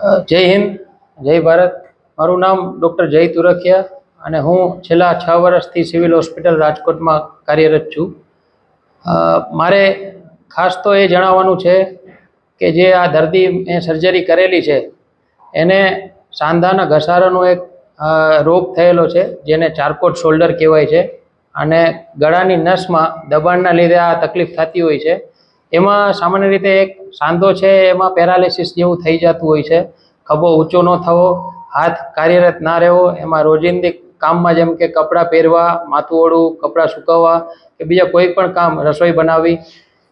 જય હિન્દ, જય ભારત. મારું નામ ડૉક્ટર જય તુરખિયા અને હું છેલ્લા છ વર્ષથી સિવિલ હોસ્પિટલ રાજકોટમાં કાર્યરત છું. મારે ખાસ તો એ જણાવવાનું છે કે જે આ દર્દી મેં સર્જરી કરેલી છે, એને સાંધાના ઘસારાનો એક રોગ થયેલો છે, જેને ચારકોટ શોલ્ડર કહેવાય છે અને ગળાની નસમાં દબાણના લીધે આ તકલીફ થતી હોય છે. એમાં સામાન્ય રીતે એક સાંધો છે, એમાં પેરાલિસિસ જેવું થઈ જતું હોય છે. ખભો ઊંચો ન થવો, હાથ કાર્યરત ના રહેવો, એમાં રોજિંદી કામમાં જેમ કે કપડાં પહેરવા, માથું ઓળવું કપડાં સુકવવા કે બીજા કોઈ પણ કામ રસોઈ બનાવવી,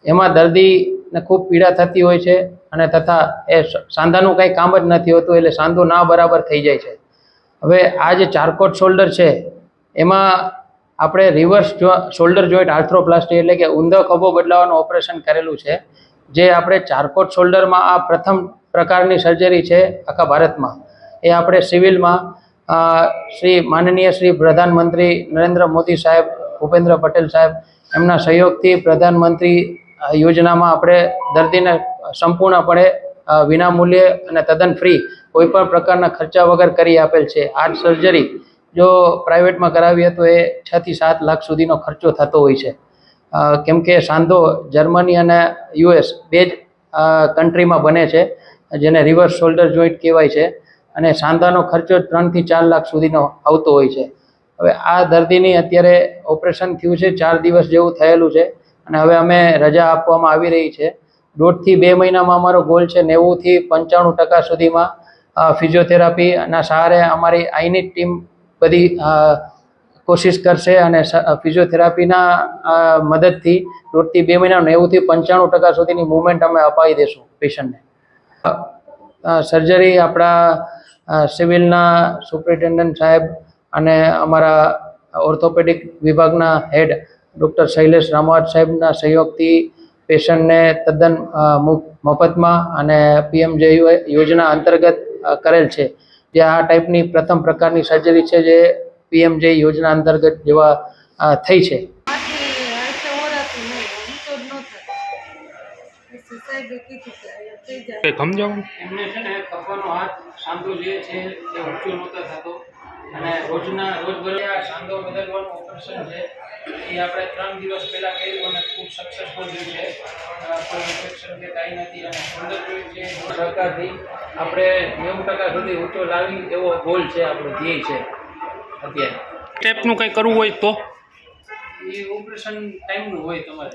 એમાં દર્દીને ખૂબ પીડા થતી હોય છે અને તથા એ સાંધાનું કંઈ કામ જ નથી હોતું એટલે સાંધો ના બરાબર થઈ જાય છે. હવે આ જે ચારકોટ શોલ્ડર છે, એમાં આપણે રિવર્સ જો શોલ્ડર જોઈન્ટ આર્થ્રોપ્લાસ્ટી એટલે કે ઊંધો ખભો બદલાવાનું ઓપરેશન કરેલું છે. જે આપણે ચારકોટ શોલ્ડરમાં આ પ્રથમ પ્રકારની સર્જરી છે આખા ભારતમાં, એ આપણે સિવિલમાં શ્રી માનનીય શ્રી પ્રધાનમંત્રી નરેન્દ્ર મોદી સાહેબ, ભૂપેન્દ્ર પટેલ સાહેબ, એમના સહયોગથી પ્રધાનમંત્રી યોજનામાં આપણે દર્દીને સંપૂર્ણપણે વિનામૂલ્યે અને તદ્દન ફ્રી કોઈપણ પ્રકારના ખર્ચા વગર કરી આપેલ છે. આ સર્જરી જો પ્રાઇવેટમાં કરાવીએ તો એ છથી સાત લાખ સુધીનો ખર્ચો થતો હોય છે. કેમ કે સાંધો જર્મની અને યુએસ બે જ કન્ટ્રીમાં બને છે, જેને રિવર્સ શોલ્ડર જોઈન્ટ કહેવાય છે, અને સાંધાનો ખર્ચો ત્રણથી ચાર લાખ સુધીનો આવતો હોય છે. હવે આ દર્દીની અત્યારે ઓપરેશન થયું છે, ચાર દિવસ જેવું થયેલું છે, અને હવે અમે રજા આપવામાં આવી રહી છે. દોઢથી બે મહિનામાં અમારો ગોલ છે નેવુંથી પંચાણું ટકા સુધીમાં ફિઝિયોથેરાપીના સહારે અમારી આઈની ટીમ બધી કોશિશ કરશે અને ફિઝિયોથેરાપીના મદદથી દોઢથી બે મહિના નેવુંથી પંચાણું ટકા સુધીની મુવમેન્ટ અમે અપાવી દઈશું પેશન્ટને. સર્જરી આપણા સિવિલના સુપ્રિન્ટેન્ડન્ટ સાહેબ અને અમારા ઓર્થોપેડિક વિભાગના હેડ ડૉક્ટર શૈલેષ રામવાટ સાહેબના સહયોગથી પેશન્ટને તદ્દન મફતમાં અને પીએમજે યોજના અંતર્ગત કરેલ છે. જે આ ટાઈપની પ્રથમ પ્રકારની સર્જરી છે જે પીએમજે યોજના અંતર્ગત જેવા થઈ છે. એમને છે ને કફાનો હાથ સાંધો જે છે એ ઊંચો નહોતો થતો. અને રોજના રોજબરોજ આ સાંધો બદલવાનું ઓપરેશન છે એ આપણે ત્રણ દિવસ પહેલાં કર્યું અને ખૂબ સક્સેસફુલ રહ્યું છે. કોઈ ઇન્ફેક્શન કે કાંઈ નથી અને છે. સરકારથી આપણે નેવું ટકા સુધી ઊંચો લાવી એવો ગોલ છે આપણો ધ્યેય છે. અત્યારે સ્ટેપનું કંઈ કરવું હોય તો? એ ઓપરેશન ટાઈમનું હોય તમારે.